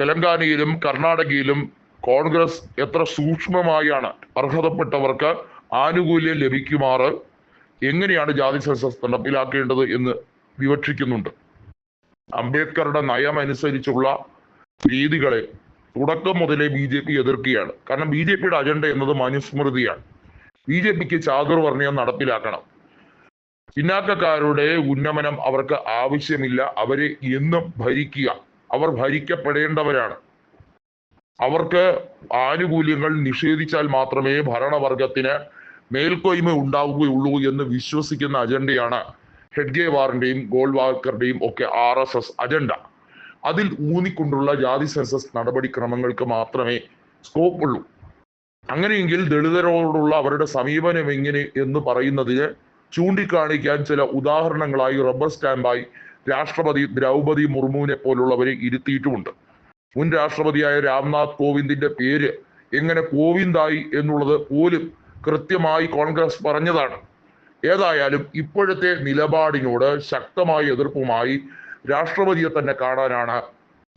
തെലങ്കാനയിലും കർണാടകയിലും കോൺഗ്രസ് എത്ര സൂക്ഷ്മമായാണ് അർഹതപ്പെട്ടവർക്ക് ആനുകൂല്യം ലഭിക്കുമാറ് എങ്ങനെയാണ് ജാതി സെൻസസ് നടപ്പിലാക്കേണ്ടത് എന്ന് വിവക്ഷിക്കുന്നുണ്ട്. അംബേദ്കറുടെ നയം അനുസരിച്ചുള്ള രീതികളെ തുടക്കം മുതലേ ബി ജെ പി എതിർക്കുകയാണ്. കാരണം ബി ജെ പിയുടെ അജണ്ട എന്നത് മനുസ്മൃതിയാണ്. ബി ജെ പിക്ക് ചാതുർവർണയം നടപ്പിലാക്കണം. പിന്നാക്കക്കാരുടെ ഉന്നമനം അവർക്ക് ആവശ്യമില്ല. അവരെ എന്നും ഭരിക്കുക. അവർ ഭരിക്കപ്പെടേണ്ടവരാണ്. അവർക്ക് ആനുകൂല്യങ്ങൾ നിഷേധിച്ചാൽ മാത്രമേ ഭരണവർഗത്തിന് മേൽക്കോയ്മ ഉണ്ടാവുകയുള്ളൂ എന്ന് വിശ്വസിക്കുന്ന അജണ്ടയാണ് ഹെഡ്ഗേവാറിന്റെയും ഗോൾവാൾക്കറുടെയും ഒക്കെ ആർ എസ് എസ് അജണ്ട. അതിൽ ഊന്നിക്കൊണ്ടുള്ള ജാതി സെൻസസ് നടപടിക്രമങ്ങൾക്ക് മാത്രമേ സ്കോപ്പ് ഉള്ളൂ. അങ്ങനെയെങ്കിൽ ദളിതരോടുള്ള അവരുടെ സമീപനം എങ്ങനെ എന്ന് പറയുന്നതിന് ചൂണ്ടിക്കാണിക്കാൻ ചില ഉദാഹരണങ്ങളായി റബ്ബർ സ്റ്റാമ്പായി രാഷ്ട്രപതി ദ്രൗപതി മുർമുവിനെ പോലുള്ളവരെ ഇരുത്തിയിട്ടുമുണ്ട്. മുൻ രാഷ്ട്രപതിയായ രാംനാഥ് കോവിന്ദിന്റെ പേര് എങ്ങനെ കോവിന്ദായി എന്നുള്ളത് പോലും കൃത്യമായി കോൺഗ്രസ് പറഞ്ഞതാണ്. ഏതായാലും ഇപ്പോഴത്തെ നിലപാടിനോട് ശക്തമായ എതിർപ്പുമായി രാഷ്ട്രപതിയെ തന്നെ കാണാനാണ്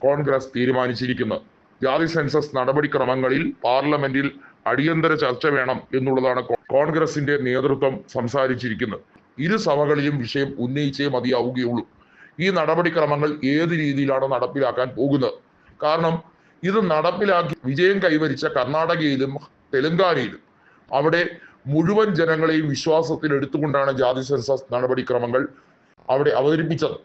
കോൺഗ്രസ് തീരുമാനിച്ചിരിക്കുന്നത്. ജാതി സെൻസസ് നടപടിക്രമങ്ങളിൽ പാർലമെന്റിൽ അടിയന്തര ചർച്ച വേണം എന്നുള്ളതാണ് കോൺഗ്രസിന്റെ നേതൃത്വം സംസാരിച്ചിരിക്കുന്നത്. ഇരു സഭകളിലും വിഷയം ഉന്നയിച്ചേ മതിയാവുകയുള്ളൂ. ഈ നടപടിക്രമങ്ങൾ ഏത് രീതിയിലാണ് നടപ്പിലാക്കാൻ പോകുന്നത്. കാരണം ഇത് നടപ്പിലാക്കി വിജയം കൈവരിച്ച കർണാടകയിലും തെലങ്കാനയിലും അവിടെ മുഴുവൻ ജനങ്ങളെയും വിശ്വാസത്തിൽ എടുത്തുകൊണ്ടാണ് ജാതി സെൻസസ് നടപടിക്രമങ്ങൾ അവിടെ അവതരിപ്പിച്ചത്.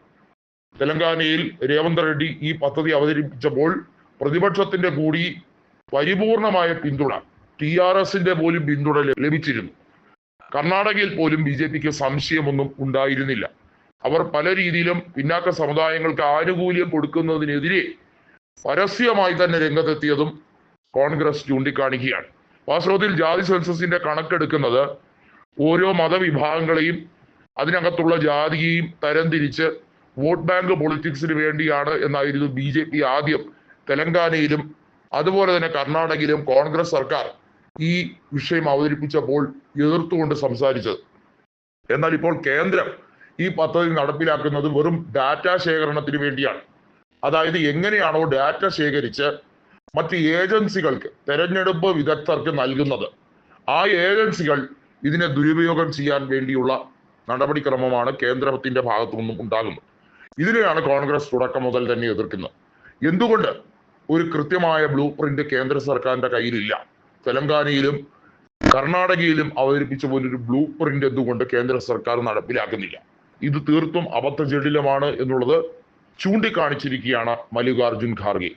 തെലങ്കാനയിൽ രേവന്ത് റെഡ്ഡി ഈ പദ്ധതി അവതരിപ്പിച്ചപ്പോൾ പ്രതിപക്ഷത്തിന്റെ കൂടി പരിപൂർണമായ പിന്തുണ ടി ആർ എസിന്റെ പോലും പിന്തുണ ലഭിച്ചിരുന്നു. കർണാടകയിൽ പോലും ബി ജെ പിക്ക് സംശയമൊന്നും ഉണ്ടായിരുന്നില്ല. അവർ പല രീതിയിലും പിന്നാക്ക സമുദായങ്ങൾക്ക് ആനുകൂല്യം കൊടുക്കുന്നതിനെതിരെ പരസ്യമായി തന്നെ രംഗത്തെത്തിയതും കോൺഗ്രസ് ചൂണ്ടിക്കാണിക്കുകയാണ്. വാസ്തവത്തിൽ ജാതി സെൻസസിന്റെ കണക്കെടുക്കുന്നത് ഓരോ മതവിഭാഗങ്ങളെയും അതിനകത്തുള്ള ജാതിയെയും തരംതിരിച്ച് വോട്ട് ബാങ്ക് പൊളിറ്റിക്സിന് വേണ്ടിയാണ് എന്നായിരുന്നു ബി ജെ പി ആദ്യം തെലങ്കാനയിലും അതുപോലെ തന്നെ കർണാടകയിലും കോൺഗ്രസ് സർക്കാർ ഈ വിഷയം അവതരിപ്പിച്ചപ്പോൾ എതിർത്തുകൊണ്ട് സംസാരിച്ചത്. എന്നാൽ ഇപ്പോൾ കേന്ദ്രം ഈ പദ്ധതി നടപ്പിലാക്കുന്നത് വെറും ഡാറ്റ ശേഖരണത്തിന് വേണ്ടിയാണ്. അതായത് എങ്ങനെയാണോ ഡാറ്റ ശേഖരിച്ച് മറ്റ് ഏജൻസികൾക്ക് തെരഞ്ഞെടുപ്പ് വിദഗ്ധർക്ക് നൽകുന്നത്. ആ ഏജൻസികൾ ഇതിനെ ദുരുപയോഗം ചെയ്യാൻ വേണ്ടിയുള്ള നടപടിക്രമമാണ് കേന്ദ്രത്തിന്റെ ഭാഗത്തു നിന്നും ഉണ്ടാകുന്നത്. ഇതിനെയാണ് കോൺഗ്രസ് തുടക്കം മുതൽ തന്നെ എതിർക്കുന്നത്. എന്തുകൊണ്ട് ഒരു കൃത്യമായ ബ്ലൂ പ്രിന്റ് കേന്ദ്ര സർക്കാരിന്റെ കയ്യിലില്ല? തെലങ്കാനയിലും കർണാടകയിലും അവതരിപ്പിച്ച ഒരു ബ്ലൂ പ്രിന്റ് എന്തുകൊണ്ട് കേന്ദ്ര സർക്കാർ നടപ്പിലാക്കുന്നില്ല? ഇത് തീർത്തും അബദ്ധജടിലമാണ് എന്നുള്ളത് ചൂണ്ടിക്കാണിച്ചിരിക്കുകയാണ് മല്ലികാർജുൻ ഖാർഗെ.